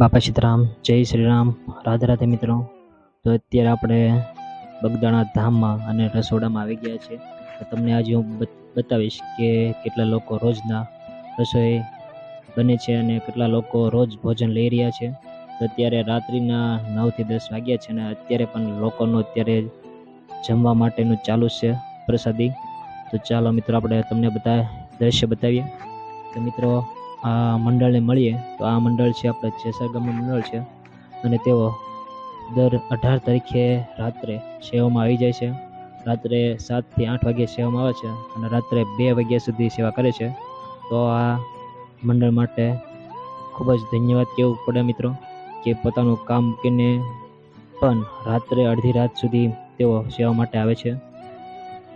બાપા સીતરામ, જય શ્રી રામ રાધે રાધે મિત્રો. તો અત્યારે આપણે બગદાણા ધામમાં અને રસોડામાં આવી ગયા છે તો તમને આજે હું બત- બતાવીશ કે કેટલા લોકો રોજના રસોઈ બને છે અને કેટલા લોકો રોજ ભોજન લઈ રહ્યા છે. તો અત્યારે રાત્રિના નવથી દસ વાગ્યા છે અને અત્યારે પણ લોકોનું અત્યારે જમવા માટેનું ચાલુ છે પ્રસાદી. તો ચાલો મિત્રો, આપણે તમને બધા દ્રશ્ય બતાવીએ. તો મિત્રો આ મંડળને મળીએ તો આ મંડળ છે આપણે જેસર ગામનું મંડળ છે. અને તેઓ દર અઢાર તારીખે રાત્રે સેવામાં આવી જાય છે. રાત્રે સાતથી આઠ વાગે સેવામાં આવે છે અને રાત્રે બે વાગ્યા સુધી સેવા કરે છે. તો આ મંડળ માટે ખૂબ જ ધન્યવાદ કહેવું પડે મિત્રો, કે પોતાનું કામ મૂકીને પણ રાત્રે અડધી રાત સુધી તેઓ સેવા માટે આવે છે.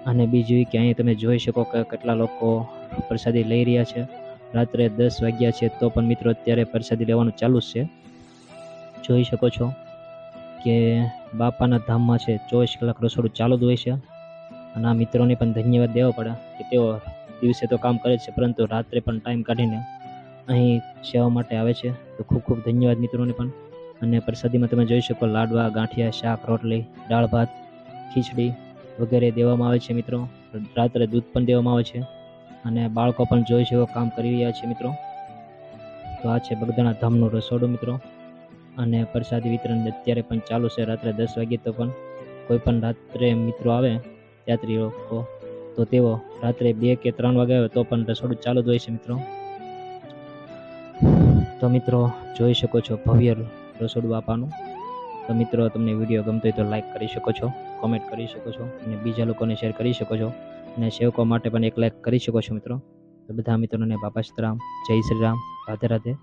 અને બીજું કે અહીં તમે જોઈ શકો કે કેટલા લોકો પ્રસાદી લઈ રહ્યા છે. રાત્રે દસ વાગ્યા છે તો પણ મિત્રો અત્યારે પ્રસાદી લેવાનું ચાલુ છે. જોઈ શકો છો કે બાપાના ધામમાં છે ચોવીસ કલાક રસોડું ચાલુ જ હોય છે. અને આ મિત્રોને પણ ધન્યવાદ દેવા પડે કે તેઓ દિવસે તો કામ કરે છે, પરંતુ રાત્રે પણ ટાઈમ કાઢીને અહીં સેવા માટે આવે છે. તો ખૂબ ખૂબ ધન્યવાદ મિત્રોને પણ. અને પ્રસાદીમાં તમે જોઈ શકો લાડવા, ગાંઠિયા, શાક, રોટલી, દાળ ભાત, ખીચડી વગેરે દેવામાં આવે છે મિત્રો. રાત્રે દૂધ પણ દેવામાં આવે છે. અને બાળકો પણ જોઈ શકો કામ કરી રહ્યા છે મિત્રો. તો આ છે બગદાણા ધામનું રસોડું મિત્રો. અને પ્રસાદી વિતરણ અત્યારે પણ ચાલુ છે રાત્રે દસ વાગ્યે તો પણ. કોઈ પણ રાત્રે મિત્રો આવે યાત્રી લોકો. તો તેઓ રાત્રે બે કે ત્રણ વાગે આવે તો પણ રસોડું ચાલુ જ હોય છે મિત્રો. તો મિત્રો જોઈ શકો છો ભવ્ય રસોડું બાપાનું તો મિત્રો તમને વીડિયો ગમતો હોય તો લાઈક કરી શકો છો કોમેન્ટ કરી શકો છો અને બીજા લોકોને શેર કરી શકો છો. અને સેવકો માટે પણ એક લાઈક કરી શકો છો મિત્રો. તો બધા મિત્રોને બાપા સીતારામ જય શ્રી રામ, રાધે રાધે.